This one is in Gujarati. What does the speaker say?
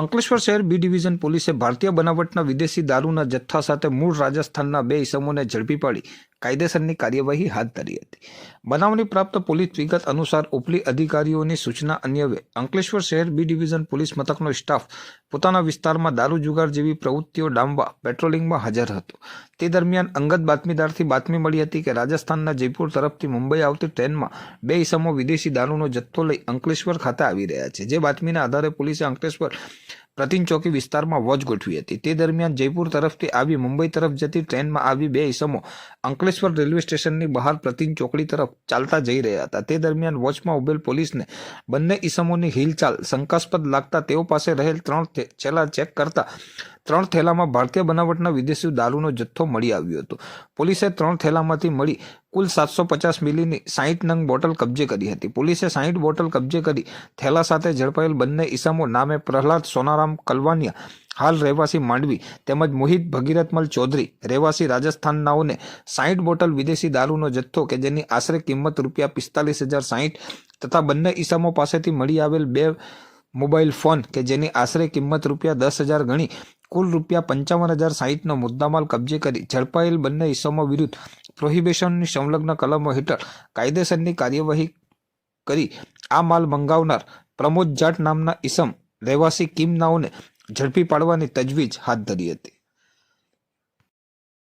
અંકલેશ્વર શહેર બી ડિવિઝન પોલીસે ભારતીય બનાવટના વિદેશી દારૂના જથ્થા સાથે મૂળ રાજસ્થાનના બે ઇસમોને ઝડપી પાડી. કાયદેસરની કાર્યવાહી હાથ ધરી હતી. બનાવની પ્રાપ્ત પોલીસ વિગત અનુસાર ઉપલી અધિકારીઓની સૂચના અન્યવે અંકલેશ્વર શહેર બી ડિવિઝન પોલીસ મથકનો સ્ટાફ પોતાના વિસ્તારમાં દારૂ જુગાર જેવી પ્રવૃત્તિઓ ડામવા પેટ્રોલિંગમાં હાજર હતો. તે દરમિયાન અંગત બાતમીદારથી બાતમી મળી હતી કે રાજસ્થાનના જયપુર તરફથી મુંબઈ આવતી ટ્રેનમાં બે ઇસમો વિદેશી દારૂનો જથ્થો લઈ અંકલેશ્વર ખાતે આવી રહ્યા છે. જે બાતમીના આધારે પોલીસે અંકલેશ્વર પ્રતિન ચોકી વિસ્તારમાં વોચ ગોઠવી હતી. તે દરમિયાન જયપુર તરફથી આવી મુંબઈ તરફ જતી ટ્રેનમાં આવી બે ઇસમો અંકલેશ્વર રેલવે સ્ટેશનની બહાર પ્રતિન ચોકડી તરફ ચાલતા જઈ રહ્યા હતા. તે દરમિયાન વોચમાં ઉભેલ પોલીસને બંને ઇસમોની હિલચાલ શંકાસ્પદ લાગતા તેઓ પાસે રહેલ ત્રણ થેલા ચેક કરતા ત્રણ થેલામાં ભારતીય બનાવટના વિદેશી દારૂનો જથ્થો મળી આવ્યો હતો. પોલીસે ત્રણ થેલામાંથી મળી કુલ સાતસો પચાસ મિલીની સાહીઠ નંગ બોટલ કબજે કરી હતી. પોલીસે સાહીઠ બોટલ કબજે કરી થેલા સાથે ઝડપાયેલ બંને ઈસમો નામે પ્રહલાદ સોનારામ કલવાનિયા, હાલ રહેવાસી માંડવી, તેમજ મોહિત ભગીરથમલ ચૌધરી, રહેવાસી રાજસ્થાનનાઓને સાહીઠ બોટલ વિદેશી દારૂનો જથ્થો કે જેની આશરે કિંમત રૂપિયા પિસ્તાલીસ હજાર સાહીઠ તથા બંને ઈસમો પાસેથી મળી આવેલ બે મોબાઈલ ફોન કે જેની આશરે કિંમત રૂપિયા દસ હજાર ગણી કુલ રૂપિયા પંચાવન હજાર સાહીઠનો મુદ્દામાલ કબજે કરી ઝડપાયેલ બંને ઇસમો વિરુદ્ધ પ્રોહિબિશનની સંલગ્ન કલમો હેઠળ કાયદેસરની કાર્યવાહી કરી આ માલ મંગાવનાર પ્રમોદ જાટ નામના ઇસમ રહેવાસી કિમનાઓને ઝડપી પાડવાની તજવીજ હાથ ધરી હતી.